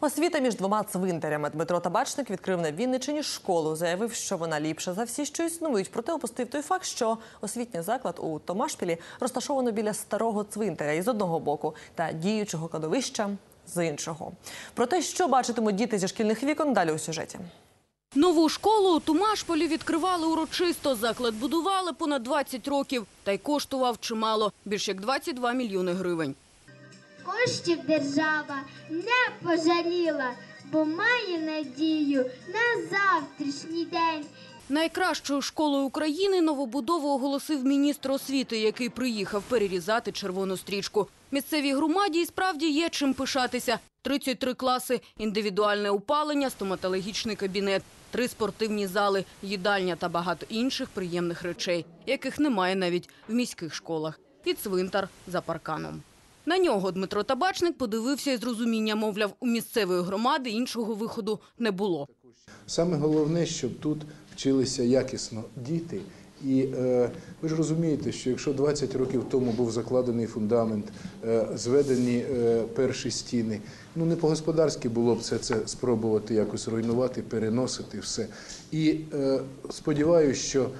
Освіта між двома цвинтарями. Дмитро Табачник відкрив на Вінничині школу. Заявив, що вона ліпша за всі, що існують. Проте опустив той факт, що освітній заклад у Томашпілі розташовано біля старого цвинтаря із одного боку та діючого кладовища з іншого. Про те, що бачитимуть діти зі шкільних вікон, далі у сюжеті. Нову школу у Тумашполі відкривали урочисто. Заклад будували понад 20 років. Та й коштував чимало – більш як 22 мільйони гривень. Коштів держава не пожаліла, бо має надію на завтрашній день. Найкращою школою України новобудову оголосив міністр освіти, який приїхав перерізати червону стрічку. Місцевій громаді і справді є чим пишатися. 33 класи, індивідуальне опалення, стоматологічний кабінет, три спортивні зали, їдальня та багато інших приємних речей, яких немає навіть в міських школах. І цвинтар за парканом. На нього Дмитро Табачник подивився із розумінням, мовляв, у місцевої громади іншого виходу не було. Саме головне, щоб тут вчилися якісно діти. І е, ви ж розумієте, що якщо 20 років тому був закладений фундамент, е, зведені е, перші стіни, ну не по-господарськи було б це, це спробувати якось руйнувати, переносити все. І е, сподіваюся, що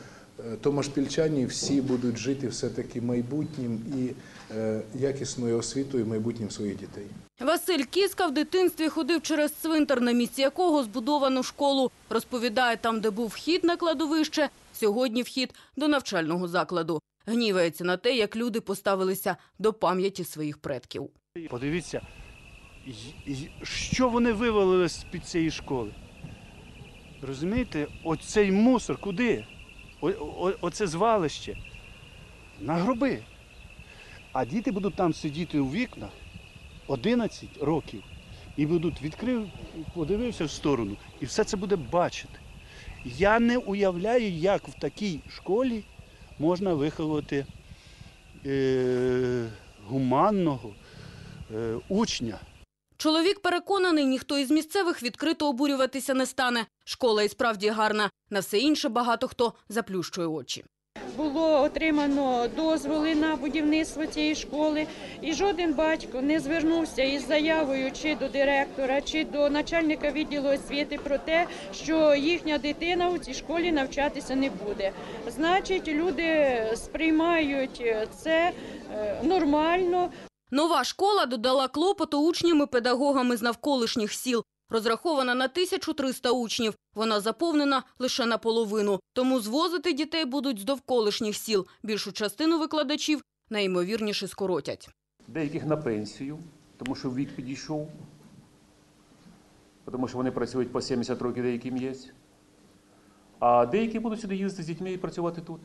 томашпільчані всі будуть жити все-таки майбутнім і е, якісною освітою майбутнім своїх дітей. Василь Кіска в дитинстві ходив через цвинтар, на місці якого збудовано школу. Розповідає, там, де був вхід на кладовище, сьогодні вхід до навчального закладу. Гнівається на те, як люди поставилися до пам'яті своїх предків. Подивіться, що вони вивалили з під цієї школи. Розумієте, оцей мусор куди? Оце звалище. На гроби. А діти будуть там сидіти у вікнах 11 років і будуть відкрив, подивився в сторону, і все це буде бачити. Я не уявляю, як в такій школі можна виховати е, гуманного е, учня. Чоловік переконаний, ніхто із місцевих відкрито обурюватися не стане. Школа і справді гарна. На все інше багато хто заплющує очі. було отримано дозволи на будівництво цієї школи, і жоден батько не звернувся із заявою чи до директора, чи до начальника відділу освіти про те, що їхня дитина у цій школі навчатися не буде. Значить, люди сприймають це е, нормально, Нова школа додала клопоту учням і педагогам із навколишніх сіл. Розрахована на 1300 учнів. Вона заповнена лише наполовину. Тому звозити дітей будуть з довколишніх сіл. Більшу частину викладачів найімовірніше скоротять. деяких на пенсію, тому що вік підійшов, тому що вони працюють по 70 років, деяким є. А деякі будуть сюди їздити з дітьми і працювати тут.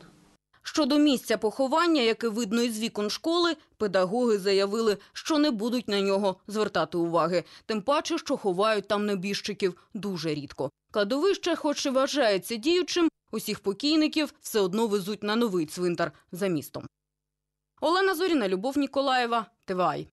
Щодо місця поховання, яке видно із вікон школи, педагоги заявили, що не будуть на нього звертати уваги. Тим паче, що ховають там небіжчиків дуже рідко. Кладовище, хоч і вважається діючим, усіх покійників все одно везуть на новий цвинтар за містом. Олена Зоріна, Любов Ніколаєва, ТВАЙ.